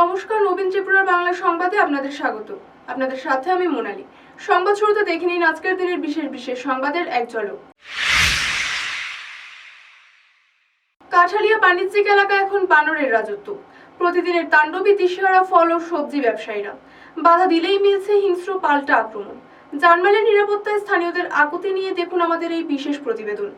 নমস্কার, নবীন ত্রিপুরার বাংলা সংবাদে আপনাদের স্বাগত। আপনাদের সাথে আমি মোনালি। সংবাদ শুরুতে দেখে নিন আজকের দিনের বিশেষ বিশেষ সংবাদের এক ঝলক। কাঠালিয়া বাণিজ্যিক এলাকা এখন বানরের রাজত্ব। প্রতিদিনের তাণ্ডবী দিশেহারা ফল ও সবজি ব্যবসায়ীরা। বাধা দিলেই মিলছে হিংস্র পাল্টা আক্রমণ। জানমালের নিরাপত্তায় স্থানীয়দের আকুতি নিয়ে দেখুন আমাদের এই বিশেষ প্রতিবেদন।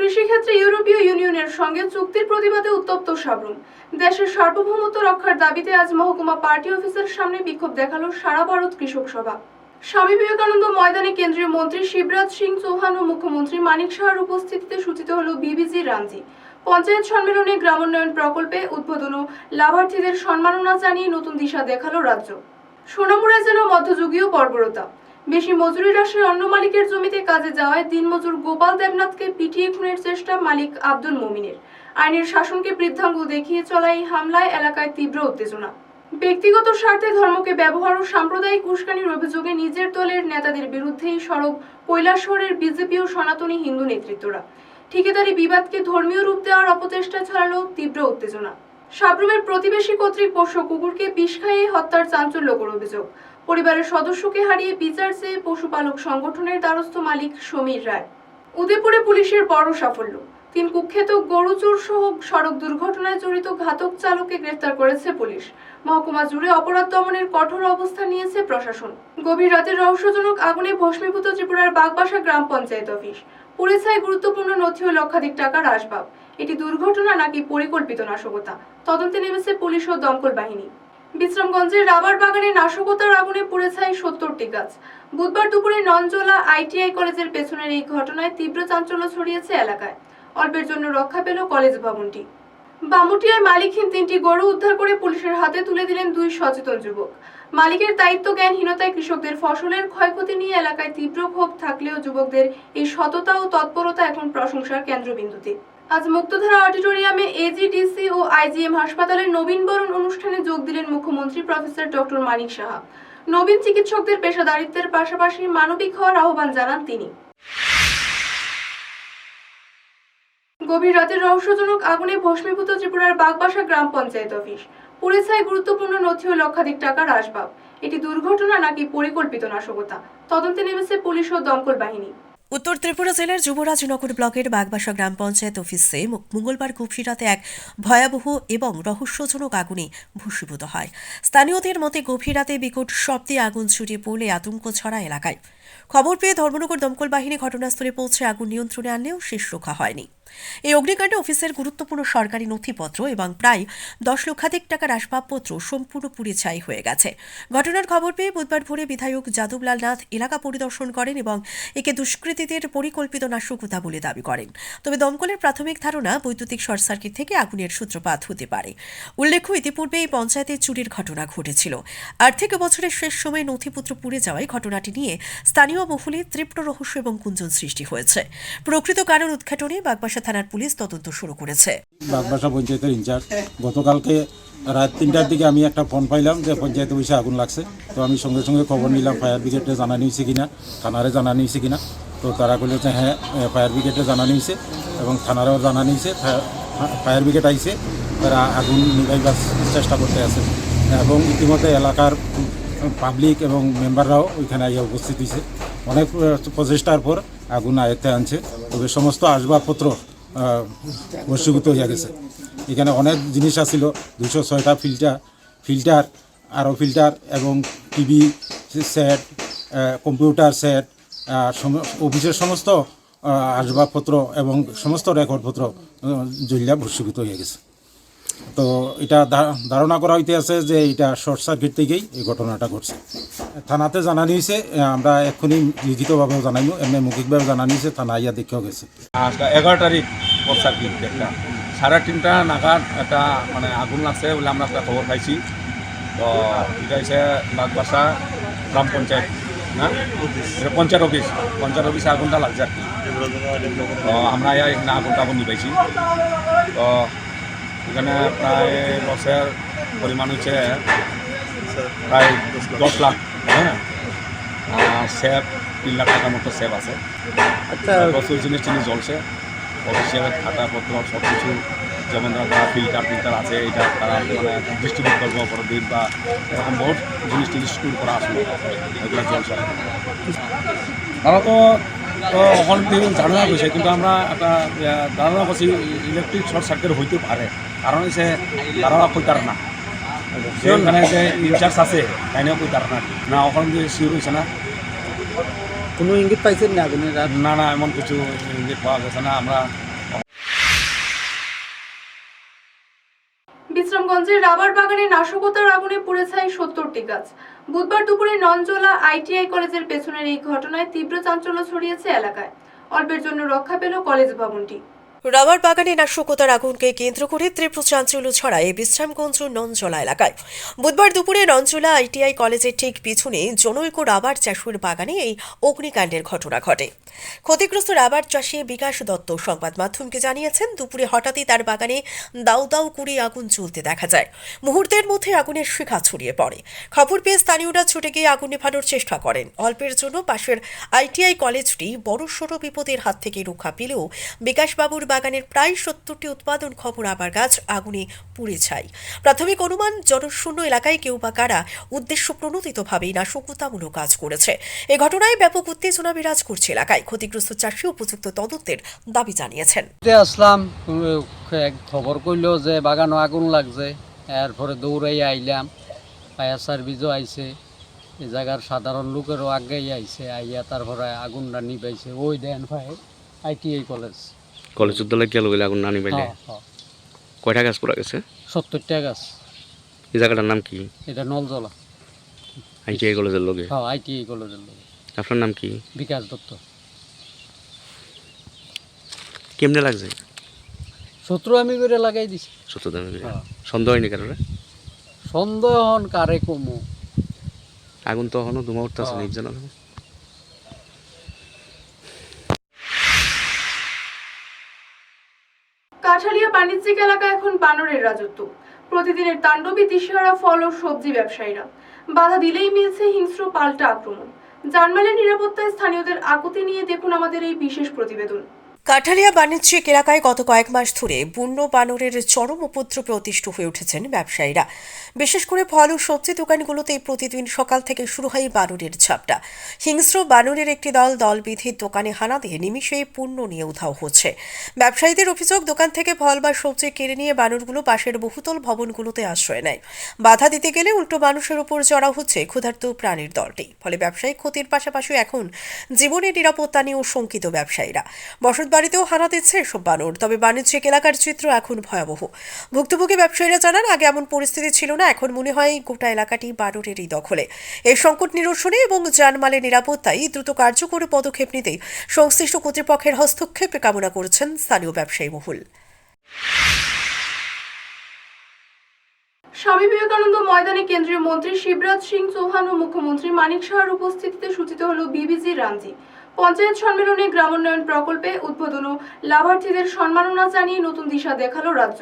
কৃষিক্ষেত্রে ইউরোপীয় ইউনিয়নের সঙ্গে চুক্তির প্রতিবাদে উত্তপ্ত সাবরুম। দেশের সার্বভৌমত্ব রক্ষার দাবিতে আজ মহকুমা পার্টি অফিসের সামনে বিক্ষোভ দেখাল সারা ভারত কৃষক সভা। স্বামী বিবেকানন্দ ময়দানে কেন্দ্রীয় মন্ত্রী শিবরাজ সিং চৌহান ও মুখ্যমন্ত্রী মানিক সাহার উপস্থিতিতে সূচিত হল বিবিজি রামজি। পঞ্চায়েত সম্মেলনে গ্রামোন্নয়ন প্রকল্পে উদ্বোধন ও লাভার্থীদের সম্মাননা জানিয়ে নতুন দিশা দেখাল রাজ্য। সোনামুড়ায় যেন মধ্যযুগীয় বর্বরতা। বেশি মজুরি আশায় অন্য মালিকের জমিতে কাজে যাওয়ায় দিনমজুর গোপাল দেবনাথকে পিটিয়ে খুনের চেষ্টা মালিক আব্দুল মমিনের। আইনের শাসনকে বৃদ্ধাঙ্গুল দেখিয়ে চলা এই হামলায় এলাকায় তীব্র উত্তেজনা। ব্যক্তিগত স্বার্থে ধর্মকে ব্যবহার ও সাম্প্রদায়িক উস্কানির অভিযোগে নিজের দলের নেতাদের বিরুদ্ধেই সরব কৈলাসহরের বিজেপি ও সনাতনী হিন্দু নেতৃত্বরা। ঠিকাদারি বিবাদকে ধর্মীয় রূপ দেওয়ার অপচেষ্টা ছড়ালো তীব্র উত্তেজনা। সাবরুমের প্রতিবেশী কর্তৃক পোষ্য কুকুরকে বিষ খাইয়ে হত্যার চাঞ্চল্যকর অভিযোগ। পরিবারের সদস্যকে হারিয়ে বিচার চেয়ে পশুপালক সংগঠনের দ্বারস্থ মালিক সমীর রায়। উদয়পুরে পুলিশের বড় সাফল্য। তিন কুখ্যাত গরুচোর সহ সড়ক দুর্ঘটনায় জড়িত ঘাতক চালককে গ্রেফতার করেছে পুলিশ। মহকুমা জুড়ে অপরাধ দমনের কঠোর অবস্থান নিয়েছে প্রশাসন। গভীর রাতে রহস্যজনক আগুনে ভস্মীভূত ত্রিপুরার বাগবাসা গ্রাম পঞ্চায়েত অফিস। পুড়ে ছাই গুরুত্বপূর্ণ নথি ও লক্ষাধিক টাকার আসবাব। এটি দুর্ঘটনা নাকি পরিকল্পিত নাশকতা? তদন্তে নেমেছে পুলিশ ও দমকল বাহিনী। বিশ্রামগঞ্জের রাবার বাগানে নাশকতার আগুনে পুড়ে ছাই সত্তরটি গাছ। বুধবার দুপুরে ননজোলা আইটিআই কলেজের পেছনের এই ঘটনায় তীব্র চাঞ্চল্য ছড়িয়েছে এলাকায়। অল্পের জন্য রক্ষা পেল কলেজ ভবনটি বামুটিয়ায় মালিকহীন তিনটি গরু উদ্ধার করে পুলিশের হাতে তুলে দিলেন দুই সচেতন যুবক। মালিকের দায়িত্ব জ্ঞানহীনতায় কৃষকদের ফসলের ক্ষয়ক্ষতি নিয়ে এলাকায় তীব্র ক্ষোভ থাকলেও যুবকদের এই সততা ও তৎপরতা এখন প্রশংসার কেন্দ্রবিন্দুতে। আজ মুক্তধারা অডিটোরিয়ামে এজিডিসি ও আইজিএম হাসপাতালের নবীনবরণ অনুষ্ঠানে যোগ দিলেন মুখ্যমন্ত্রী প্রফেসর ডক্টর মানিক সাহা। নবীন চিকিৎসকদের পেশাদারিত্বের পাশাপাশি মানবিক হওয়ার আহ্বান জানান তিনি। গভীর রাতের রহস্যজনক আগুনে ভস্মীভূত ত্রিপুরার বাগবাসা গ্রাম পঞ্চায়েত অফিস। পুড়ে ছাই গুরুত্বপূর্ণ নথি ও লক্ষাধিক টাকার আসবাব। এটি দুর্ঘটনা নাকি পরিকল্পিত নাশকতা? তদন্তে নেমেছে পুলিশ ও দমকল বাহিনী। উত্তর ত্রিপুরা জেলার যুবরাজনগর ব্লকের বাগবাসা গ্রাম পঞ্চায়েত অফিসে মঙ্গলবার গভীর রাতে এক ভয়াবহ এবং রহস্যজনক আগুনে ভূষীভূত হয়। স্থানীয়দের মতে গভীর রাতে বিকট শব্দে আগুন ছড়িয়ে পড়লে আতঙ্ক ছড়া এলাকায়। খবর পেয়ে ধর্মনগর দমকল বাহিনী ঘটনাস্থলে পৌঁছে আগুন নিয়ন্ত্রণে আনলেও শেষ রক্ষা হয়নি। এই অগ্নিকাণ্ডে অফিসের গুরুত্বপূর্ণ সরকারি নথিপত্র এবং প্রায় দশ লক্ষাধিক টাকার আসবাবপত্র সম্পূর্ণ পুড়ে ছাই হয়ে গেছে। ঘটনার খবর পেয়ে বুধবার ভোরে বিধায়ক যাদবলাল নাথ এলাকা পরিদর্শন করেন এবং একে দুষ্কৃতীদের পরিকল্পিত নাশকতা বলে দাবি করেন। তবে দমকলের প্রাথমিক ধারণা বৈদ্যুতিক শর্ট সার্কিট থেকে আগুনের সূত্রপাত হতে পারে। উল্লেখ্য, ইতিপূর্বে এই পঞ্চায়েতে চুরির ঘটনা ঘটেছিল। আর্থিক বছরের শেষ সময়ে নথিপত্র পুড়ে যাওয়ায় ঘটনাটি নিয়ে স্থানীয় মহলে তীব্র রহস্য এবং গুঞ্জন সৃষ্টি হয়েছে। প্রকৃত কারণ উদ্ঘাটনে বাগবাসা থানার পুলিশ তদন্ত শুরু করেছে। বাগবাসা পঞ্চায়েতের ইনচার্জ। গতকালকে রাত তিনটার দিকে আমি একটা ফোন পাইলাম যে পঞ্চায়েতে বসে আগুন লাগছে। তো আমি সঙ্গে সঙ্গে খবর নিলাম ফায়ার ব্রিগেডে জানানি হয়েছে কিনা, থানারে জানানি হয়েছে কিনা। তো তারা বলল যে হ্যাঁ ফায়ার ব্রিগেডে জানানি হয়েছে এবং থানারেও জানানি হয়েছে ফায়ার ব্রিগেড আইছে। তারা আগুন নিভাইবার চেষ্টা করতে আছে। এবং ইতিমধ্যে এলাকার পাবলিক এবং মেম্বাররাও ওইখানে আগে উপস্থিত হয়েছে অনেক প্রচেষ্টার পর আগুন আয়ত্তে আনছে। তবে সমস্ত আসবাবপত্র আহ, বশীভূত হয়ে গেছে। এখানে অনেক জিনিস আছিল দুশো ছয়টা ফিল্টার ফিল্টার আরও ফিল্টার এবং টিভি সেট কম্পিউটার সেট অফিসের সমস্ত আসবাবপত্র এবং সমস্ত রেকর্ডপত্র জলিয়া ভস্মীভূত হয়ে গেছে। তো এটা ধারণা করা হইতে আছে যে এটা শর্ট সার্কিট থেকেই এই ঘটনাটা ঘটছে। থানাতে জানানি হয়েছে আমরা এক্ষুনি লিখিতভাবেও জানাইমু, এমনি মৌখিকভাবে জানানি হয়েছে থানা ইয়া দেখেও গেছে। আজকে এগারো তারিখ বর্ষার দিন একটা। সাড়ে তিনটা নাগাদ একটা মানে আগুন লাগছে বলে আমরা একটা খবর পাইছি। তো এটা হচ্ছে বাগবাসা গ্রাম পঞ্চায়েত, না? পঞ্চায়েত অফিস, পঞ্চায়েত অফিসে আগুনটা লাগছে আর কি। তো আমরা এখানে আগুনটা আগুন নিবাইছি তো এখানে প্রায় লসের পরিমাণ হচ্ছে প্রায় দশ লাখ হ্যাঁ? সেব তিন লাখ টাকার মতো সেব আছে। আচ্ছা। প্রচুর জিনিস টিনিস জ্বলছে। অফিসিয়াল খাতাপত্র সব কিছু যেমন ধরো যারা ফিল্টার ফিল্টার আছে এটা তারা মানে ডিস্ট্রিবিউট করব পরদিন বা এরকম বহুত জিনিস ডিস্ট্রিবিউট করা আসলো এগুলো চলছে তারা তো তো ওখান ধারণা করছে কিন্তু আমরা একটা ধারণা করছি ইলেকট্রিক শর্ট সার্কিট হইতে পারে। কারণ হচ্ছে তারা কইতার না। সেখানে যে ইনচার্জ আছে তাইনেও কইতার না। না দিয়ে শিওর হয়েছে না। কোনো ইঙ্গিত পাইছেন না না না এমন কিছু ইঙ্গিত পাওয়া গেছে না আমরা বিশ্রামগঞ্জের রাবার বাগানে নাশকতার আগুনে পুড়ে ছাই সত্তরটি গাছ। বুধবার দুপুরে নঞ্জলা আইটিআই কলেজের পেছনের এই ঘটনায় তীব্র চাঞ্চল্য ছড়িয়েছে এলাকায়। অল্পের জন্য রক্ষা পেল কলেজ ভবনটি। রাবার বাগানে নাশকতার আগুনকে কেন্দ্র করে তীব্র চাঞ্চল্য ছড়ায় বিশ্রামগঞ্জ নঞ্জলা এলাকায়। বুধবার দুপুরে নঞ্জলা আইটিআই কলেজের ঠিক পিছনে জনৈক রাবার চাষুর বাগানে এই অগ্নিকাণ্ডের ঘটনা ঘটে। ক্ষতিগ্রস্ত রাবার চাষি বিকাশ দত্ত সংবাদ মাধ্যমকে জানিয়েছেন, দুপুরে হঠাৎই তার বাগানে দাউ দাউ করে আগুন জ্বলতে দেখা যায়। মুহূর্তের মধ্যে আগুনের শিখা ছড়িয়ে পড়ে। খবর পেয়ে স্থানীয়রা ছুটে গিয়ে আগুন নেভানোর চেষ্টা করেন। অল্পের জন্য পাশের আইটিআই কলেজটি বড়সড় বিপদের হাত থেকে রক্ষা পেলেও বিকাশবাবুর বাগানের প্রায় সত্তরটি উৎপাদন খবর আবার গাছ আগুনে পুড়ে ছাই। প্রাথমিক অনুমান, জনশূন্য এলাকায় কেউ বা কারা উদ্দেশ্য প্রণোদিতভাবেই নাশকতামূলক কাজ করেছে। এ ঘটনায় ব্যাপক উত্তেজনা বিরাজ করছে এলাকায়। ক্ষতিগ্রস্ত চাষি উপযুক্ত তদন্তের দাবি জানিয়েছেন। আসলাম খবর কইলো যে বাগানো আগুন লাগছে। এরপরে দৌড়াই আইলাম ফায়ার সার্ভিসও আইছে। এ জায়গার সাধারণ লোকেরও আগেই আইছে, আইয়া তারপরে আগুনটা নিবাইছে ওই দেন ভাই, আইটিআই কলেজ। কলেজ বিদ্যালয় গেল বলে আগুন নানি হ্যাঁ কয়টা গাছ পড়া গেছে? সত্তরটা গাছ। এই জায়গাটার নাম কি? এটা নলজলা। আইটিআই কলেজের লগে? হ্যাঁ আইটিআই কলেজের লোক আপনার নাম কি? বিকাশ দত্ত। কেমনে লাগছে? শত্রু আমি করে লাগাই দিছি। সত্যদান হ্যাঁ। সন্দেহ হয়নি কারণে সন্দেহ হন কারে কমু। আগুন তো এখনও ধুমা উঠতেছে। নির্জন কাঠালিয়া বাণিজ্যিক এলাকা এখন বানরের রাজত্ব। প্রতিদিনের তাণ্ডবে দিশেহারা ফল ও সবজি ব্যবসায়ীরা। বাধা দিলেই মিলছে হিংস্র পাল্টা আক্রমণ। জানমালের নিরাপত্তায় স্থানীয়দের আকুতি নিয়ে দেখুন আমাদের এই বিশেষ প্রতিবেদন। কাঠালিয়া বাণিজ্যিক এলাকায় গত কয়েক মাস ধরে বন্য বানরের চরম উপদ্রবে অতিষ্ঠ হয়ে উঠেছেন ব্যবসায়ীরা। বিশেষ করে ফল ও সবজি দোকানগুলোতে প্রতিদিন সকাল থেকে শুরু হয় বানরের ঝাপটা। হিংস্র বানরের একটি দল দল বিধির দোকানে হানা দিয়ে নিমিষেই পণ্য নিয়ে উধাও হচ্ছে। ব্যবসায়ীদের অভিযোগ, দোকান থেকে ফল বা সবজি কেড়ে নিয়ে বানরগুলো পাশের বহুতল ভবনগুলোতে আশ্রয় নেয়। বাধা দিতে গেলে উল্টো মানুষের উপর চড়া হচ্ছে ক্ষুধার্ত প্রাণীর দলটি। ফলে ব্যবসায়িক ক্ষতির পাশাপাশি এখন জীবনের নিরাপত্তা নিয়েও শঙ্কিত ব্যবসায়ীরা। বসত বাড়িতেও হানা দিচ্ছে এসব বানর। তবে বাণিজ্যিক এলাকার চিত্র এখন ভয়াবহ। ভুক্তভোগী ব্যবসায়ীরা জানান, আগে এমন পরিস্থিতি ছিল না, এখন মনে হয় গোটা এলাকাটি বানরেরই দখলে। এই সংকট নিরসনে এবং জানমালের নিরাপত্তায় দ্রুত কার্যকর পদক্ষেপ নিতে সংশ্লিষ্ট কর্তৃপক্ষের হস্তক্ষেপে কামনা করছেন স্থানীয় ব্যবসায়ী মহল। স্বামী বিবেকানন্দ ময়দানে কেন্দ্রীয় মন্ত্রী শিবরাজ সিং চৌহান ও মুখ্যমন্ত্রী মানিক সাহার উপস্থিতিতে সূচিত হল বিবিজি রামজি পঞ্চায়েত সম্মেলনে গ্রামোন্নয়ন প্রকল্পে উদ্বোধন ও লাভার্থীদের সম্মাননা জানিয়ে নতুন দিশা দেখাল রাজ্য।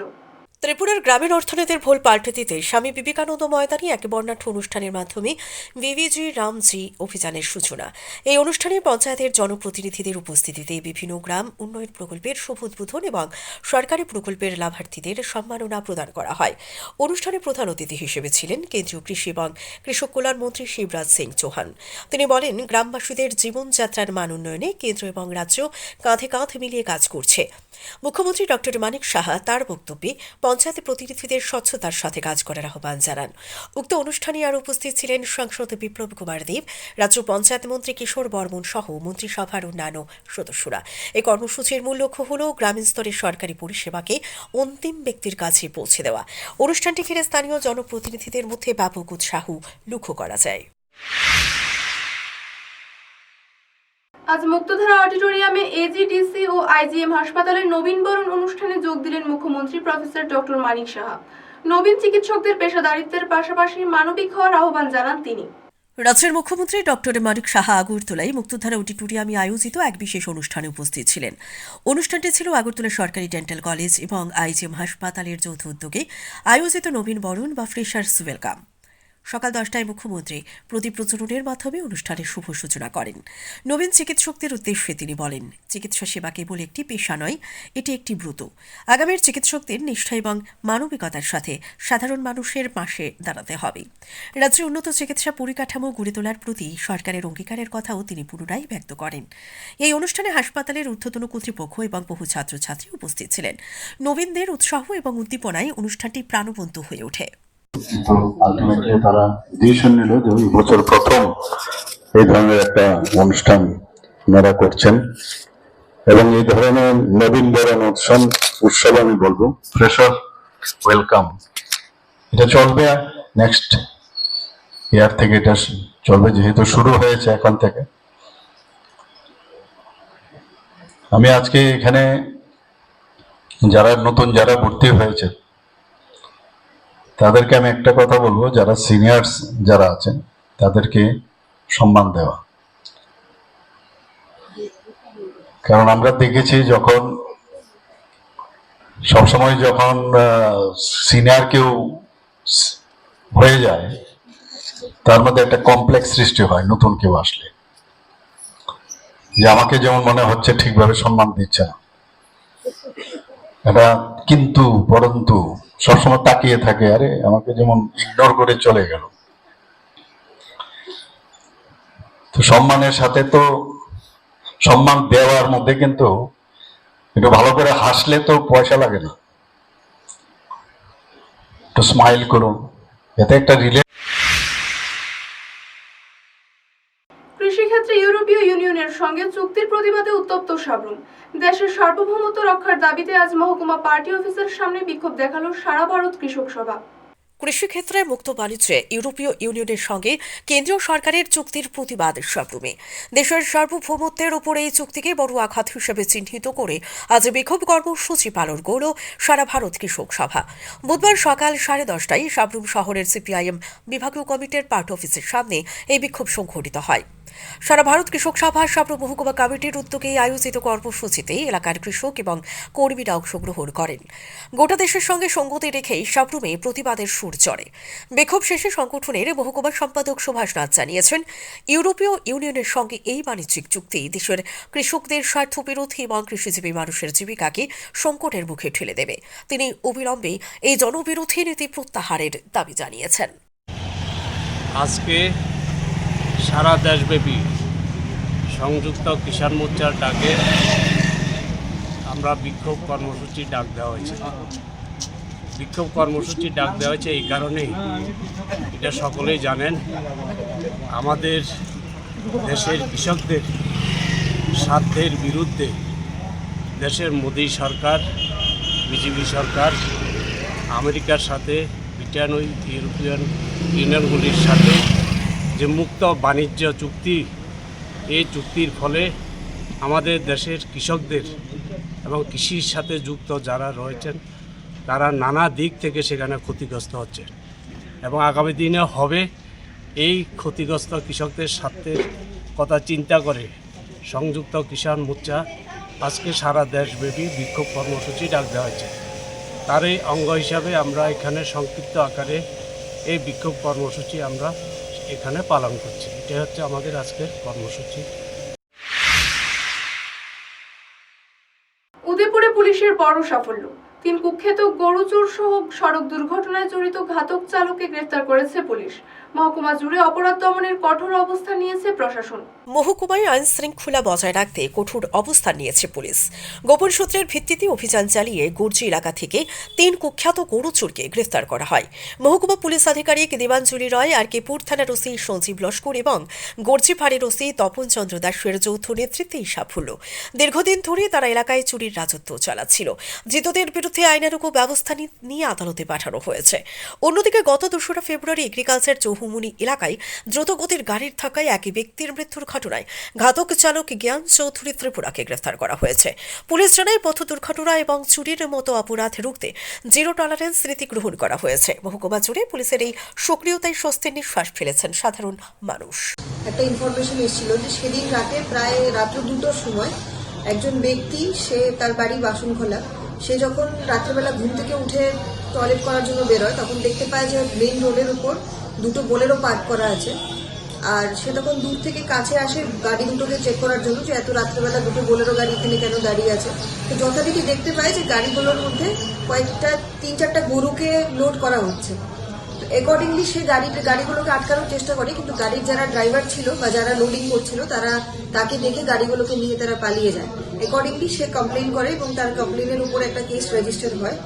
ত্রিপুরার গ্রামীণ অর্থনীতির ভোল পাল্টে দিতে স্বামী বিবেকানন্দ ময়দানে এক বর্ণাঢ্য অনুষ্ঠানের মাধ্যমে ভিভিজি রামজি অভিযানের সূচনা। এই অনুষ্ঠানে পঞ্চায়েতের জনপ্রতিনিধিদের উপস্থিতিতে বিভিন্ন গ্রাম উন্নয়ন প্রকল্পের শুভ উদ্বোধন এবং সরকারি প্রকল্পের লাভার্থীদের সম্মাননা প্রদান করা হয়। অনুষ্ঠানে প্রধান অতিথি হিসেবে ছিলেন কেন্দ্রীয় কৃষি এবং কৃষক কল্যাণ মন্ত্রী শিবরাজ সিং চৌহান। তিনি বলেন, গ্রামবাসীদের জীবনযাত্রার মান উন্নয়নে কেন্দ্র এবং রাজ্য কাঁধে কাঁধ মিলিয়ে কাজ করছে। মুখ্যমন্ত্রী ডক্টর মানিক সাহা তার বক্তব্যে পঞ্চায়েত প্রতিনিধিদের স্বচ্ছতার সাথে কাজ করার আহ্বান জানান। উক্ত অনুষ্ঠানে আর উপস্থিত ছিলেন সাংসদ বিপ্লব কুমার দেব, রাজ্য পঞ্চায়েত মন্ত্রী কিশোর বর্মন সহ মন্ত্রিসভার অন্যান্য সদস্যরা। এই কর্মসূচির মূল লক্ষ্য হল গ্রামীণ স্তরের সরকারি পরিষেবাকে অন্তিম ব্যক্তির কাছে পৌঁছে দেওয়া। অনুষ্ঠানটি ঘিরে স্থানীয় জনপ্রতিনিধিদের মধ্যে ব্যাপক উৎসাহ লক্ষ্য করা যায়। আজ মুক্তধারা অডিটোরিয়ামে এজিডিসি ও আইজিএম হাসপাতালের নবীনবরণ অনুষ্ঠানে যোগ দিলেন মুখ্যমন্ত্রী প্রফেসর ডক্টর মানিক সাহা। নবীন চিকিৎসকদের পেশাদারিত্বের পাশাপাশি মানবিক হওয়ার আহ্বান জানান তিনি। রাজ্যের মুখ্যমন্ত্রী ডক্টর মানিক সাহা আগরতলায় মুক্তধারা অডিটোরিয়ামে আয়োজিত এক বিশেষ অনুষ্ঠানে উপস্থিত ছিলেন। অনুষ্ঠানটি ছিল আগরতলা সরকারি ডেন্টাল কলেজ এবং আইজিএম হাসপাতালের যৌথ উদ্যোগে আয়োজিত নবীন বরণ বা ফ্রেশার্স ওয়েলকাম। সকাল দশটায় মুখ্যমন্ত্রী প্রদীপ প্রচলনের মাধ্যমে অনুষ্ঠানের শুভ সূচনা করেন। নবীন চিকিৎসকদের উদ্দেশ্যে তিনি বলেন, চিকিৎসা সেবা কেবল একটি পেশা নয়, এটি একটি ব্রত। আগামীর চিকিৎসকদের নিষ্ঠা এবং মানবিকতার সাথে সাধারণ মানুষের পাশে দাঁড়াতে হবে। রাজ্যে উন্নত চিকিৎসা পরিকাঠামো গড়ে তোলার প্রতি সরকারের অঙ্গীকারের কথাও তিনি পুনরায় ব্যক্ত করেন। এই অনুষ্ঠানে হাসপাতালের ঊর্ধ্বতন কর্তৃপক্ষ এবং বহু ছাত্রছাত্রী উপস্থিত ছিলেন। নবীনদের উৎসাহ এবং উদ্দীপনায় অনুষ্ঠানটি প্রাণবন্ত হয়ে ওঠে। বছর প্রথম এই ধরনের একটা অনুষ্ঠান করছেন। এবং এই ধরনের নবীন বরণ উৎসব উৎসব আমি বলব, ফ্রেশার ওয়েলকাম। এটা চলবে নেক্সট ইয়ার থেকে এটা চলবে, যেহেতু শুরু হয়েছে এখন থেকে। আমি আজকে এখানে যারা নতুন, যারা ভর্তি হয়েছে তাদেরকে আমি একটা কথা বলব, যারা সিনিয়র্স যারা আছেন, তাদেরকে সম্মান দেওয়া। কারণ আমরা দেখেছি যখন, সবসময় যখন সিনিয়র কেউ হয়ে যায়, তার মধ্যে একটা কমপ্লেক্স সৃষ্টি হয়, নতুন কেউ আসলে। যে আমাকে যেমন মনে হচ্ছে ঠিকভাবে সম্মান দিচ্ছে না। এটা কিন্তু, পরন্তু সবসময় তাকিয়ে থাকে, আরে আমাকে যেমন ইগনোর করে চলে গেল। তো সম্মানের সাথে তো সম্মান দেওয়ার মধ্যে কিন্তু একটু ভালো করে হাসলে তো পয়সা লাগে না। একটু স্মাইল করুন, এতে একটা রিলে কৃষিক্ষেত্রে ইউনিয়নের সঙ্গে চুক্তির প্রতিবাদে উত্তপ্ত সাবরুম। দেশের সার্বভৌমত্ব রক্ষার দাবিতে আজ মহকুমা পার্টি অফিসের সামনে বিক্ষোভ দেখাল সারা ভারত কৃষক সভা। কৃষিক্ষেত্রে মুক্ত বাণিজ্যে ইউরোপীয় ইউনিয়নের সঙ্গে কেন্দ্রীয় সরকারের চুক্তির প্রতিবাদ সবরুমে। দেশের সার্বভৌমত্বের উপর এই চুক্তিকে বড় আঘাত হিসেবে চিহ্নিত করে আজ বিক্ষোভ কর্মসূচি পালন করল সারা ভারত কৃষক সভা। বুধবার সকাল সাড়ে দশটায় সাবরুম শহরের সিপিআইএম বিভাগীয় কমিটির পার্ট অফিসের সামনে এই বিক্ষোভ সংঘটিত হয়। সারা ভারত কৃষক সভা সাপ্র মহকুমা কমিটির উদ্যোগে আয়োজিত কর্মসূচিতে এলাকার কৃষক এবং কর্মীরা অংশগ্রহণ করেন। গোটা দেশের সঙ্গে সঙ্গতি রেখেই সাবরুমে প্রতিবাদের সুর চড়ে। বিক্ষোভ শেষে সংগঠনের মহকুমা সম্পাদক সুভাষ নাথ জানিয়েছেন, ইউরোপীয় ইউনিয়নের সঙ্গে এই বাণিজ্যিক চুক্তি দেশের কৃষকদের স্বার্থ বিরোধী এবং কৃষিজীবী মানুষের জীবিকাকে সংকটের মুখে ঠেলে দেবে। তিনি অবিলম্বে এই জনবিরোধী নীতি প্রত্যাহারের দাবি জানিয়েছেন। আজকে সারা দেশব্যাপী সংযুক্ত কিষাণ মোর্চার ডাকে আমরা বিক্ষোভ কর্মসূচি ডাক দেওয়া হয়েছে। বিক্ষোভ কর্মসূচি ডাক দেওয়া হয়েছে এই কারণেই। এটা সকলেই জানেন, আমাদের দেশের কৃষকদের স্বার্থের বিরুদ্ধে দেশের মোদী সরকার, বিজেপি সরকার, আমেরিকার সাথে ব্রিটেন ইউরোপিয়ান ইউনিয়নগুলির সাথে যে মুক্ত বাণিজ্য চুক্তি, এই চুক্তির ফলে আমাদের দেশের কৃষকদের এবং কৃষির সাথে যুক্ত যারা রয়েছেন, তারা নানা দিক থেকে সেখানে ক্ষতিগ্রস্ত হচ্ছে এবং আগামী দিনে হবে এই ক্ষতিগ্রস্ত কৃষকদের স্বার্থের কথা চিন্তা করে সংযুক্ত কিষাণ মোর্চা আজকে সারা দেশব্যাপী বিক্ষোভ কর্মসূচি ডাক দেওয়া হয়েছে। তার এই অঙ্গ হিসাবে আমরা এখানে সংক্ষিপ্ত আকারে এই বিক্ষোভ কর্মসূচি আমরা এখানে পালন করছি। এটা হচ্ছে আমাদের আজকের কর্মসূচি। উদয়পুরে পুলিশের বড় সাফল্য। তিন কুখ্যাত গরুচোর সহ সড়ক দুর্ঘটনায় জড়িত ঘাতক চালককে গ্রেফতার করেছে পুলিশ। মহকুমা জুড়ে অপরাধ দমনের কঠোর অবস্থান নিয়েছে প্রশাসন। মহকুমায় আইন শৃঙ্খলা বজায় রাখতে কঠোর অবস্থান নিয়েছে পুলিশ। গোপন সূত্রের ভিত্তিতে অভিযান চালিয়ে গুর্জি এলাকা থেকে তিন কুখ্যাত গরুচোরকে গ্রেফতার করা হয়। মহকুমা পুলিশ আধিকারিক দেবাঞ্জলি রয়, আর কেপুর থানার ওসি সঞ্জীব লস্কর এবং গর্জি ফাঁড়ির ওসি তপন চন্দ্র দাসের যৌথ নেতৃত্বে এই সাফল্য। দীর্ঘদিন ধরে তারা এলাকায় চুরির রাজত্ব চালাচ্ছিল। ধৃতদের বিরুদ্ধে আইনানুগ ব্যবস্থা নিয়ে আদালতে পাঠানো হয়েছে। অন্যদিকে গত দোসরা ফেব্রুয়ারি এগ্রিকালচার চৌহুমুনি এলাকায় দ্রুতগতির গাড়ির থাকায় এক ব্যক্তির মৃত্যুর ঘটনায় ঘাতক চালক জ্ঞান চৌধুরী ত্রিপুরাকে গ্রেফতার করা হয়েছে। পুলিশ জানায়, পথ দুর্ঘটনা এবং চুরির মতো অপরাধ রুখতে জিরো টলারেন্স নীতি গ্রহণ করা হয়েছে। মহকুমা জুড়ে পুলিশের এই সক্রিয়তায় স্বস্তির নিঃশ্বাস ফেলেছেন সাধারণ মানুষ। একটা ইনফরমেশন এসেছিল যে সেদিন রাতে প্রায় রাত্র দুটোর সময় একজন ব্যক্তি, সে তার বাড়ি বাসনখোলা, সে যখন রাত্রেবেলা ঘুম থেকে উঠে টয়লেট করার জন্য বেরোয়, তখন দেখতে পায় যে মেইন রোডের উপর দুটো বোলেরো পার্ক করা আছে। আর সে তখন দূর থেকে কাছে আসে গাড়ি দুটোকে চেক করার জন্য যে এত রাত্রেবেলা দুটো বোলেরো গাড়ি এখানে কেন দাঁড়িয়ে আছে। তো যথারীতি দেখতে পাই যে গাড়িগুলোর মধ্যে কয়েকটা, তিন চারটা গরুকে লোড করা হচ্ছে। অ্যাকর্ডিংলি সে গাড়ি, গাড়িগুলোকে আটকানোর চেষ্টা করে, কিন্তু গাড়ির যারা ড্রাইভার ছিল বা যারা লোডিং করছিল, তারা তাকে দেখে গাড়িগুলোকে নিয়ে তারা পালিয়ে যায়। অ্যাকর্ডিংলি সে কমপ্লেন করে এবং তার কমপ্লেনের উপর একটা কেস রেজিস্টার হয়।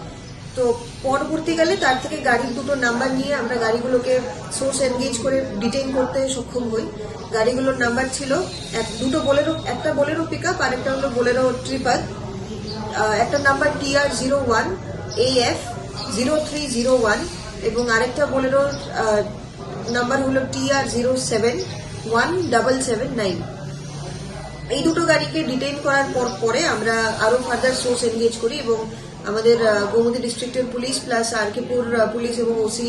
তো পরবর্তীকালে তার থেকে গাড়ির দুটো নাম্বার নিয়ে আমরা গাড়িগুলোকে সোর্স এনগেজ করে ডিটেইন করতে সক্ষম হই। গাড়িগুলোর নাম্বার ছিল, এক, দুটো বোলেরো, একটা বোলেরো পিক আপ আর একটা হলো বোলেরো ট্রিপার একটা number TR zero one A F zero three zero one এবং আরেকটা বোলেরো নাম্বার হলো TR zero seven one double seven nine এই দুটো গাড়িকে ডিটেইন করার পর, পরে আমরা আরও ফার্দার সোর্স এনগেজ করি এবং আমাদের গোমতী ডিস্ট্রিক্টের পুলিশ প্লাস আরকেপুর পুলিশ এবং ওসি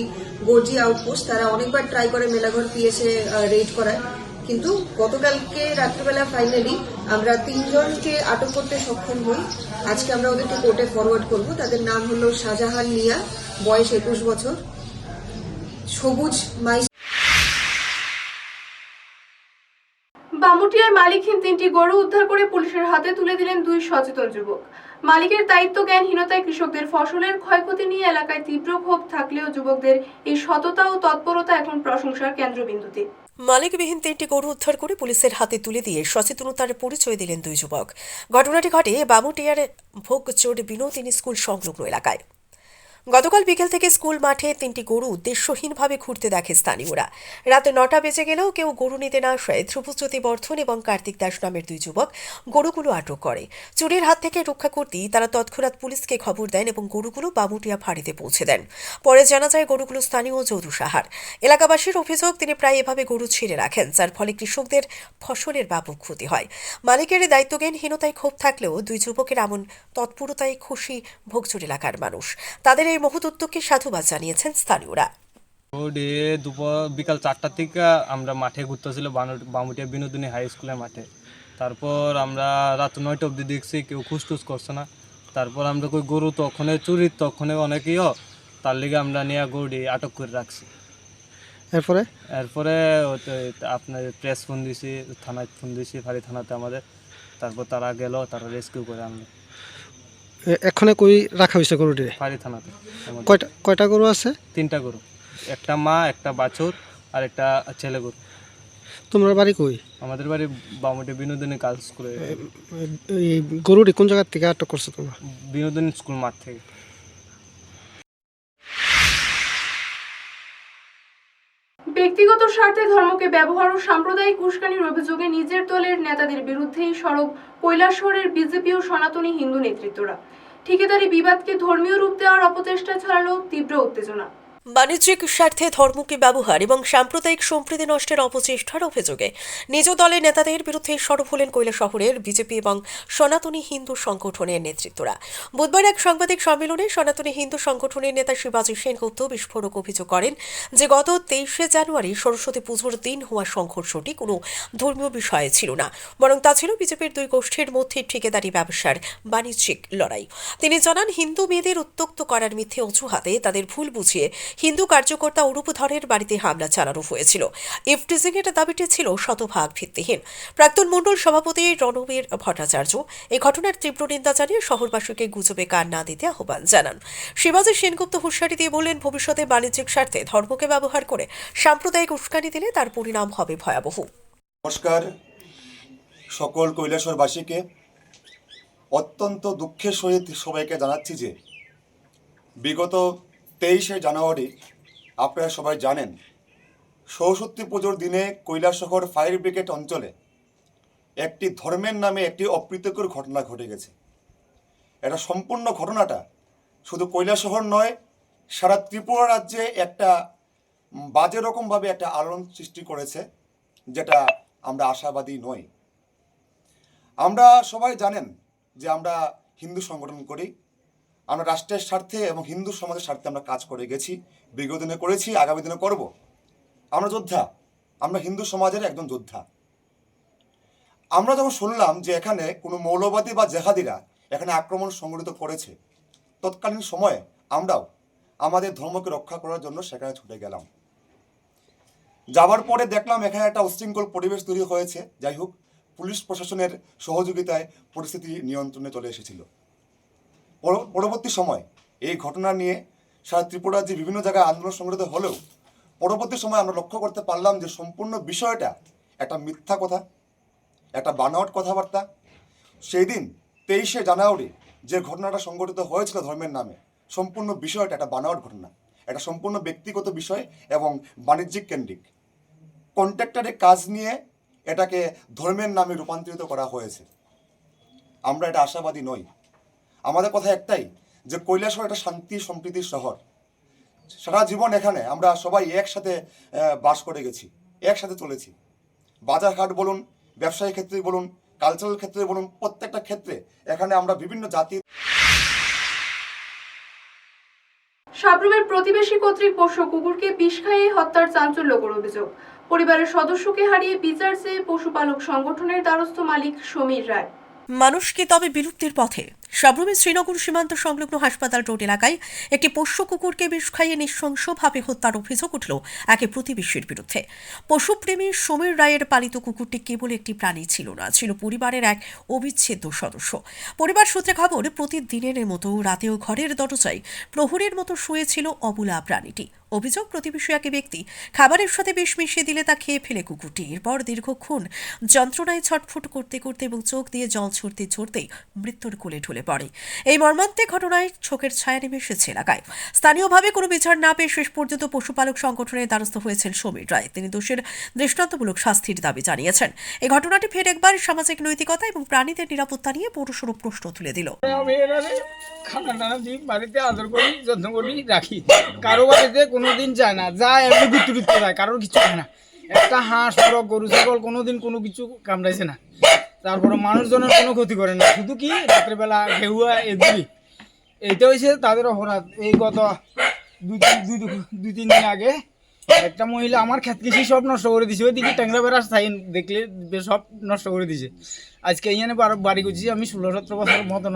গর্জি আউটপোস্ট তারা অনেকবার ট্রাই করে মেলাঘর পিএসএ রেড করায়। কিন্তু গতকালকে রাত্রিবেলা ফাইনালি আমরা তিনজনকে আটক করতে সক্ষম হই। আজকে আমরা ওদেরকে কোর্টে ফরওয়ার্ড করব। তাদের নাম হলো শাহজাহান মিয়া, বয়স একুশ বছর। সবুজ মাই বামুটিয়ায় মালিকহীন তিনটি গরু উদ্ধার করে পুলিশের হাতে তুলে দিলেন দুই সচেতন যুবক। মালিকের দায়িত্ব জ্ঞানহীনতায় কৃষকদের ফসলের ক্ষয়ক্ষতি নিয়ে এলাকায় তীব্র ক্ষোভ থাকলেও যুবকদের এই সততা ও তৎপরতা এখন প্রশংসার কেন্দ্রবিন্দুতে। মালিকবিহীন তিনটি গরু উদ্ধার করে পুলিশের হাতে তুলে দিয়ে সচেতনতার পরিচয় দিলেন দুই যুবক। ঘটনাটি ঘটে বাবুটিয়ার ভোগচোর বিনোদিনী স্কুল সংলগ্ন এলাকায়। গতকাল বিকেল থেকে স্কুল মাঠে তিনটি গরু উদ্দেশ্যহীনভাবে ঘুরতে দেখে স্থানীয়রা। রাতে নটা বেজে গেলেও কেউ গরু নিতে না আসায় ধ্রুবজ্যোতি বর্ধন এবং কার্তিক দাস নামের দুই যুবক গরুগুলো আটক করে। চুরির হাত থেকে রক্ষা করতেই তারা তৎক্ষণাৎ পুলিশকে খবর দেন এবং গরুগুলো বামুটিয়া ফাঁড়িতে পৌঁছে দেন। পরে জানা যায়, গরুগুলো স্থানীয় যদু সাহার। এলাকাবাসীর অভিযোগ, তিনি প্রায় এভাবে গরু ছেড়ে রাখেন, যার ফলে কৃষকদের ফসলের ব্যাপক ক্ষতি হয়। মালিকের দায়িত্বজ্ঞানহীনতায় ক্ষোভ থাকলেও দুই যুবকের এমন তৎপরতায় খুশি ভোগচুর এলাকার মানুষ। তাদের এই মহৎ উদ্যোগকে সাধুবাদ জানিয়েছেন স্থানীয়রা। ডে দুপুর বিকাল চারটার থেকে আমরা মাঠে ঘুরতেছিল বামুটিয়া বিনোদিনী হাই স্কুলের মাঠে। তারপর আমরা রাত নয়টা অবধি দেখছি কেউ খুঁজটুস করছে না। তারপর আমরা কই গরু তখনে চুরি তখনে অনেকেইও তার লিগে আমরা নিয়ে গরুটি আটক করে রাখছি। এরপরে? এরপরে আপনার প্রেস ফোন দিছি থানায় ফোন দিছি ফাঁড়ি থানাতে আমাদের। তারপর তারা গেল তারা রেস্কিউ করে আনলো। এখনে কই রাখা হয়েছে গরুটি পাড়ি থানাতে। কয়টা কয়টা গরু আছে? তিনটা গরু। একটা মা একটা বাছুর আর একটা ছেলে গরু। তোমরা বাড়ি কই? আমাদের বাড়ি বামুটে বিনোদনী কাজ করে এই গরুটি কোন জায়গার থেকে আটক করছ তোমরা? বিনোদনী স্কুল মাঠ থেকে। ব্যক্তিগত স্বার্থে ধর্মকে ব্যবহার ও সাম্প্রদায়িক উস্কানির অভিযোগে নিজের দলের নেতাদের বিরুদ্ধেই সরব কৈলাসহরের বিজেপি ও সনাতনী হিন্দু নেতৃত্বরা। ঠিকাদারি বিবাদকে ধর্মীয় রূপ দেওয়ার অপচেষ্টা ছড়ালো তীব্র উত্তেজনা। বাণিজ্যিক স্বার্থে ধর্মকে ব্যবহার এবং সাম্প্রদায়িক সম্প্রীতি নষ্টের অপচেষ্টার অভিযোগে নিজ দলের নেতাদের বিরুদ্ধে সরব হলেন কৈলা শহরের বিজেপি এবং সনাতনী হিন্দু সংগঠনের নেতৃত্বরা। বুধবার এক সাংবাদিক সম্মেলনে সনাতনী হিন্দু সংগঠনের নেতা শিবাজী সেনগুপ্ত বিস্ফোরক অভিযোগ করেন যে গত তেইশে জানুয়ারি সরস্বতী পুজোর দিন হওয়া সংঘর্ষটি কোনো ধর্মীয় বিষয়ে ছিল না, বরং তা ছিল বিজেপির দুই গোষ্ঠীর মধ্যে ঠিকাদারি ব্যবসার বাণিজ্যিক লড়াই। তিনি জানান, হিন্দু মেয়েদের উত্তক্ত করার মিথ্যে অজুহাতে তাদের ভুল বুঝিয়ে হিন্দু কার্যকর্তা অরূপধরের বাড়িতে হামলা চালানো হয়েছিল। ইফটিজিং এর দাবিটি ছিল শতভাগ ভিত্তিহীন। প্রাক্তন মণ্ডল সভাপতি রণবীর ভট্টাচার্য এই ঘটনার তীব্র নিন্দা জানিয়ে শহরবাসীকে গুজবে কান না দিতে আহ্বান জানান। শিবাজী সেনগুপ্ত হুঁশিয়ারি দিয়ে বললেন ভবিষ্যতে বাণিজ্যিক স্বার্থে ধর্মকে ব্যবহার করে সাম্প্রদায়িক উস্কানি দিলে তার পরিণাম হবে ভয়াবহ। নমস্কার। সকল কৈলাসরবাসীকে অত্যন্ত দুঃখের সহিত সবাইকে জানাচ্ছি যে, বিগত তেইশে জানুয়ারি, আপনারা সবাই জানেন সরস্বতী পুজোর দিনে কৈলাসহর ফায়ার ব্রিগেড অঞ্চলে একটি ধর্মের নামে একটি অপ্রীতিকর ঘটনা ঘটে গেছে। এটা সম্পূর্ণ ঘটনাটা শুধু কৈলাসহর নয়, সারা ত্রিপুরা রাজ্যে একটা বাজে রকমভাবে একটা আলোড়ন সৃষ্টি করেছে, যেটা আমরা আশাবাদী নই। আমরা সবাই জানেন যে আমরা হিন্দু সংগঠন করি আমরা রাষ্ট্রের স্বার্থে এবং হিন্দু সমাজের স্বার্থে আমরা কাজ করে গেছি বিগত দিনে করেছি আগামী দিনে করব। আমরা যোদ্ধা, আমরা হিন্দু সমাজের একজন যোদ্ধা। আমরা যখন শুনলাম যে এখানে কোনো মৌলবাদী বা জেহাদিরা এখানে আক্রমণ সংগঠিত করেছে, তৎকালীন সময়ে আমরাও আমাদের ধর্মকে রক্ষা করার জন্য সেখানে ছুটে গেলাম। যাওয়ার পরে দেখলাম এখানে একটা উশৃঙ্খল পরিবেশ তৈরি হয়েছে। যাই হোক, পুলিশ প্রশাসনের সহযোগিতায় পরিস্থিতি নিয়ন্ত্রণে চলে এসেছিল। পরবর্তী সময় এই ঘটনা নিয়ে সারা ত্রিপুরার যে বিভিন্ন জায়গায় আন্দোলন সংগঠিত হলেও পরবর্তী সময় আমরা লক্ষ্য করতে পারলাম যে সম্পূর্ণ বিষয়টা একটা মিথ্যা কথা, একটা বানোয়াট কথাবার্তা। সেই দিন তেইশে জানুয়ারি যে ঘটনাটা সংঘটিত হয়েছিল ধর্মের নামে, সম্পূর্ণ বিষয়টা একটা বানোয়াট ঘটনা এটা সম্পূর্ণ ব্যক্তিগত বিষয় এবং বাণিজ্যিক কেন্দ্রিক। কন্ট্রাক্টরের কাজ নিয়ে এটাকে ধর্মের নামে রূপান্তরিত করা হয়েছে। আমরা এটা আশাবাদী নই। আমাদের কথা একটাই, যে কৈলাসহর একটা শান্তি সম্প্রীতির শহর। সারা জীবন এখানে আমরা সবাই একসাথে বাস করে গেছি, একসাথে চলেছি। বাজারঘাট বলুন, ব্যবসায়ী ক্ষেত্রে বলুন কালচারাল ক্ষেত্রে বলুন, প্রত্যেকটা ক্ষেত্রে এখানে আমরা বিভিন্ন জাতি সাবরুমের প্রতিবেশী কর্তৃক পোষ্য কুকুরকে বিষ খাইয়ে হত্যার চাঞ্চল্যকর অভিযোগ। পরিবারের সদস্যকে হারিয়ে বিচার চেয়ে পশুপালক সংগঠনের দ্বারস্থ মালিক সমীর রায়। মানুষ কি তবে বিলুপ্তির পথে? সাবরুমের শ্রীনগর সীমান্ত সংলগ্ন হাসপাতাল রোড এলাকায় একটি পোষ্য কুকুরকে বিষ খাইয়ে নৃশংসভাবে হত্যার অভিযোগ উঠল একে প্রতিবেশীর বিরুদ্ধে। পশুপ্রেমী সমীর রায়ের পালিত কুকুরটি কেবল একটি প্রাণী ছিল না, ছিল পরিবারের এক অবিচ্ছেদ্য সদস্য। পরিবার সূত্রে খবর, প্রতিদিনের মতো রাতেও ঘরের দরজায় প্রহরের মতো শুয়েছিল অবলা প্রাণীটি। অভিযোগ, প্রতিবেশী এক ব্যক্তি খাবারের সাথে বিষ মিশিয়ে দিলে তা খেয়ে ফেলে কুকুরটি। এরপর দীর্ঘক্ষণ যন্ত্রণায় ছটফট করতে করতে এবং চোখ দিয়ে জল ছড়তে ছড়তেই মৃত্যুর কোলে ঢলে পড়ে। এই মর্মান্তিক ঘটনায় চোখের ছায়া নেমে এসেছে এলাকায়। স্থানীয়ভাবে কোনো বিচার না পেয়ে শেষ পর্যন্ত পশুপালক সংগঠনের দ্বারস্থ হয়েছেন সমীর রায়। তিনি দোষের দৃষ্টান্তমূলক শাস্তির দাবি জানিয়েছেন। এই ঘটনাটি ফের একবার সামাজিক নৈতিকতা এবং প্রাণীদের নিরাপত্তা নিয়ে পুরুষর প্রশ্ন তুলে দিল। খানা টানা দিই, বাড়িতে আদর করি, যত্ন করি, রাখি। কারও বাড়িতে কোনোদিন যায় না, যায় এমনি ঘুরতে ঘুরতে যায়, কারোর কিছু হয় না। একটা হাঁস বড় গরু, ছাগল কোনোদিন কোনো কিছু কামড়াইছে না। তারপরে মানুষজনের কোনো ক্ষতি করে না। শুধু কি রাত্রেবেলা ঘেউয়া, এগুলি। এইটা হয়েছে তাদের অপরাধ। এই গত দুই তিন দুই তিন দিন আগে একটা মহিলা আমার ক্ষেত কৃষি সব নষ্ট করে দিছে। ওইদিকে ট্যাংরা বেড়া সাইন দেখলে সব নষ্ট করে দিছে। আজকে এখানে বাড়ি- করছি আমি ষোলো, সতেরো বছরের মতন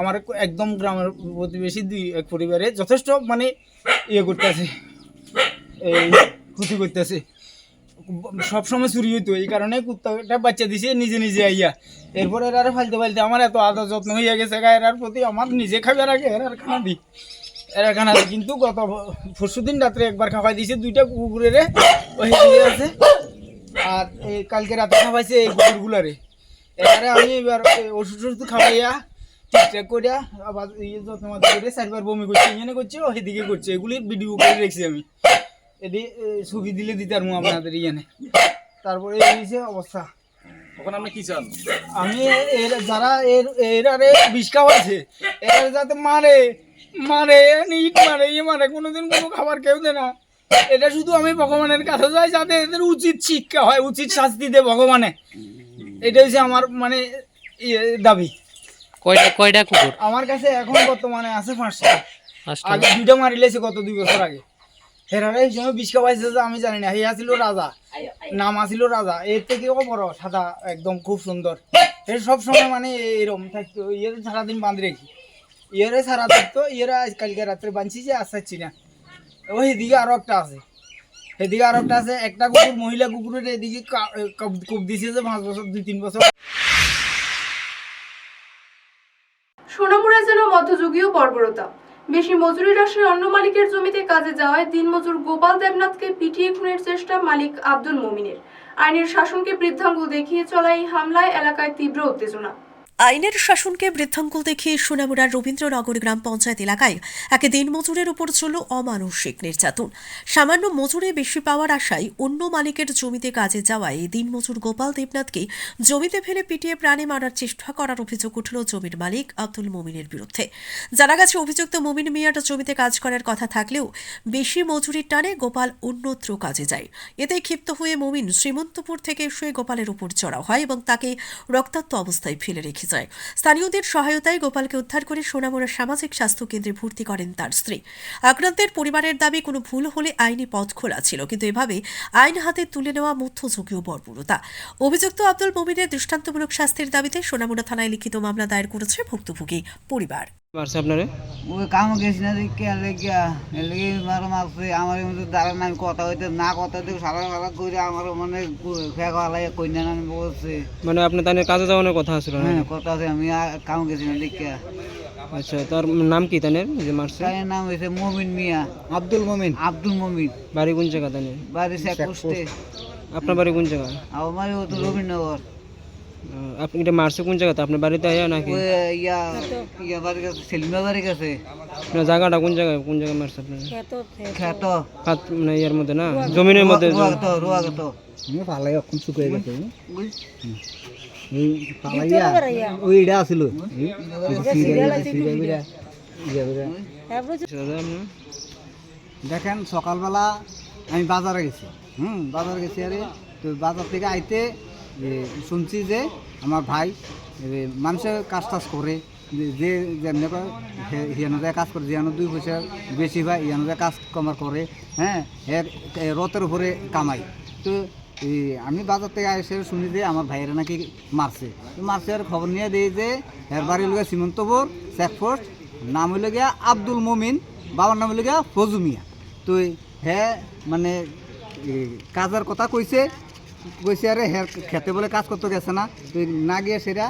আমার একদম গ্রামের প্রতিবেশী দুই এক পরিবারে যথেষ্ট মানে ইয়ে করতেছে। এই ক্ষতি করতেছে। সবসময় চুরি হইতো, এই কারণে কুত্তাটা বাচ্চা দিছে, নিজে নিজে আইয়া। এরপরে এরারে ফালতে ফালতে আমার এত আদর যত্ন হইয়া গেছে গা এরার প্রতি আমার নিজে খাবার আগে এরার খানা দিই এরা খানা দিই কিন্তু গত পরশু দিন রাত্রে একবার খাওয়াই দিছে দুইটা কুকুরের, ওই আছে, আর এই কালকে রাতে খাওয়াইছে এই কুকুরগুলারে। এবারে আমি এবার ওষুধ টষুধ খাওয়াইয়া ঠিকঠাক করিয়া আবার ইয়ে মতো করে চারবার বমি করছে এখানে করছে ও সেদিকে করছে এগুলি ভিডিও করে রেখেছি আমি। এটি ছবি দিলে দিতে পারব আপনাদের ইয়েনে তারপরে এই হয়েছে অবস্থা। ওখানে আপনি কি চান? আমি এর যারা এর এরারে বিষ খাওয়াইছে এরা যাতে মারে মারে ইট মারে ইয়ে মারে কোনোদিন কোনো খাবার কেউ দেয় না। এটা শুধু আমি ভগবানের কাছে যাই যাতে এদের উচিত শিক্ষা হয় উচিত শাস্তি দেয় ভগবানে। এটা হচ্ছে আমার মানে ইয়ে দাবি। কয়টা কয়টা কুকুর? আমার কাছে এখন বর্তমানে আছে পাঁচটা। আগে দুইটা মারিলেছে গত দুই বছর আগে। হেরারে এই সময় আমি জানি না আসিল রাজা। নাম আসিল রাজা। এর থেকেও বড় সাদা একদম খুব সুন্দর। সব সময় মানে এরকম থাকতো ইয়ে সারাদিন বাঁধ রেখি। ইয়েরে সারা থাকতো ইয়েরা আজ কালকে রাত্রে বাঁধছি যে আসাচ্ছি না। ওই এদিকে আরও একটা আছে। এদিকে আরও একটা আছে একটা কুকুর মহিলা কুকুরের এদিকে কূপ দিছে যে পাঁচ বছর দুই তিন বছর। সোনামুড়া যেন মধ্যযুগীয় বর্বরতা। বেশি মজুরি রাশের অন্য মালিকের জমিতে কাজে যাওয়ায় দিনমজুর গোপাল দেবনাথকে পিটিয়ে খুনের চেষ্টা মালিক আব্দুল মমিনের। আইনের শাসনকে বৃদ্ধাঙ্গুল দেখিয়ে চলা এই হামলায় এলাকায় তীব্র উত্তেজনা। আইনের শাসনকে বৃদ্ধাঙ্কুল দেখিয়ে সোনামুড়ার রবীন্দ্রনগর গ্রাম পঞ্চায়েত এলাকায় এক দিনমজুরের উপর চলল অমানসিক নির্যাতন। সামান্য মজুরে বেশি পাওয়ার আশায় অন্য মালিকের জমিতে কাজে যাওয়ায় দিনমজুর গোপাল দেবনাথকে জমিতে ফেলে পিটিয়ে প্রাণে মারার চেষ্টা করার অভিযোগ উঠল জমির মালিক আব্দুল মমিনের বিরুদ্ধে। জানা গেছে, অভিযুক্ত মমিন মিয়ার জমিতে কাজ করার কথা থাকলেও বেশি মজুরির টানে গোপাল অন্যত্র কাজে যায়। এতে ক্ষিপ্ত হয়ে মমিন শ্রীমন্তপুর থেকে এসে গোপালের উপর চড়াও হয় এবং তাকে রক্তাক্ত অবস্থায় ফেলে রেখে যায়। স্থানীয়দের সহায়তায় গোপালকে উদ্ধার করে সোনামোড়া সামাজিক স্বাস্থ্য কেন্দ্রে ভর্তি করেন তার স্ত্রী। আক্রান্তের পরিবারের দাবি, কোনো ভুল হলে আইনি পথ খোলা ছিল, কিন্তু এভাবে আইন হাতে তুলে নেওয়া মধ্যযুগীয় বর্বরতা। অভিযুক্ত আব্দুল মমিনের দৃষ্টান্তমূলক শাস্তির দাবিতে সোনামুড়া থানায় লিখিত মামলা দায়ের করেছে ভুক্তভোগী পরিবার। মারছে আপনারে? ওই কাম গেছি না দেখি লেগিয়া লেগে মারো মারছে। আমার মধ্যে দাঁড়ান আমি কথা হইতে না কথা দেখে সারা সারা করে আমার মানে কইনা না বলছে। মানে আপনার তাদের কাজে যাওয়ানোর কথা ছিল না? হ্যাঁ কথা আছে আমি কাম গেছি না দেখিয়া আচ্ছা তার নাম কি তাদের যে মারছে? তার নাম হয়েছে মমিন মিয়া। আব্দুল মমিন। আব্দুল মমিন। বাড়ি কোন জায়গা তাদের বাড়ি শেখ আপনার বাড়ি কোন জায়গা? আমার বাড়ি হতো রবীন্দ্রনগর। আপনি এটা মারছে কোন জায়গাতে? আপনার বাড়িতে আয়া নাকি? ইয়া ইয়া বাড়ি কাছে সেলিমা বাড়ি কাছে। আপনার জায়গাটা কোন জায়গায় কোন জায়গায় মারছে আপনার? খ্যাত হাত মানে ইয়ার মধ্যে না? জমিনের মধ্যে রুয়াগত রুয়াগত পালাই এখন শুকিয়ে গেছে। ওই। পালাইয়া ওই এটা আছিল। আপনার? দেখেন সকালবেলা আমি বাজারে গেছি। হুম বাজারে গেছি আরে তো বাজার থেকে আইতে শুনছি যে আমার ভাই মানুষের কাজ টাজ করে। যে- যেমনি হিয়ানোদের কাজ করে, যেন দুই পয়সা বেশি হয় ইয়ানোদের কাজ কমার করে হ্যাঁ রথের উপরে কামাই। তো আমি বাজার থেকে এসে শুনি যে আমার ভাইয়েরা নাকি মারছে। তো মারছে আর খবর নিয়ে দিই যে, এর বাড়ি লোক সীমন্তপুর, চেকপোস্ট, নাম হইল গিয়া আব্দুল মমিন, বাবার নাম হইল গিয়া ফজু মিয়া। তো হ্যাঁ মানে কাজের কথা কইছে কইছে আরে হ্যাঁ খেতে বলে কাজ করতে গেছে না। তো না গিয়ে সেটা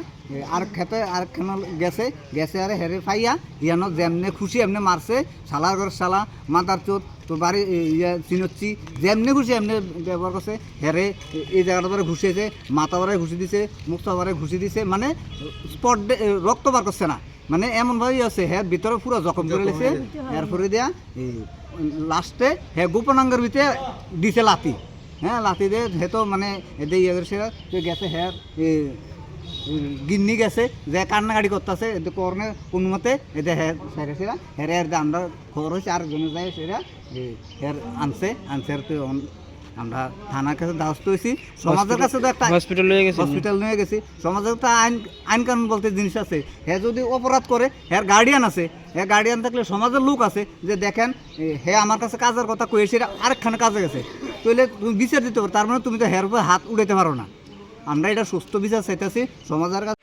আর খেতে আর কেন গেছে গেছে আরে হেরে ফাইয়া ইয়ানো যেমনে খুশি এমনি মারছে শালার ঘর শালা মাতার চোদ তো বাড়ি ইয়া চিনচ্ছি যেমনি খুশি এমনি ব্যবহার করছে হেরে এই জায়গাটা বারে ঘুষিয়েছে মাথা বারে ঘুষি দিছে মুখ বারে ঘুষি দিছে মানে স্পট রক্ত বার করছে না। মানে এমনভাবেই আছে হ্যাঁ ভিতরে পুরো জখম করে লেছে এরপরে দেয়া লাস্টে হ্যাঁ গোপনাঙ্গের ভিতরে দিছে লাতি হ্যাঁ লাতি দিয়ে হে তো মানে এদের ইয়ে তো গেছে হ্যাঁ গিন্নি গেছে, যে কান্নাকাটি করতেছে, এতে করনে কোন মতে এতে হ্যাঁ সেরা হেরে আর আমরা খবর হয়েছে আর জনে যায় সেরা হের আনছে আনছে তো আমরা থানার কাছে দ্বারস্থ হয়েছি। সমাজের কাছে তো একটা হসপিটাল লয়ে গেছে। হসপিটাল নিয়ে গেছি। সমাজের তো আইন আইন কানুন বলতে জিনিস আছে। হে যদি অপরাধ করে হ্যার গার্ডিয়ান আছে। হে গার্ডিয়ান থাকলে সমাজের লোক আছে যে দেখেন হে আমার কাছে কাজের কথা কয়েছে আরেকখানে কাজে গেছে। তাহলে তুমি বিচার দিতে পারো। তার মানে তুমি তো হের উপর হাত উড়াইতে পারো না। আমরা এটা সুস্থ বিচার চাইতেছি। সমাজের কাছে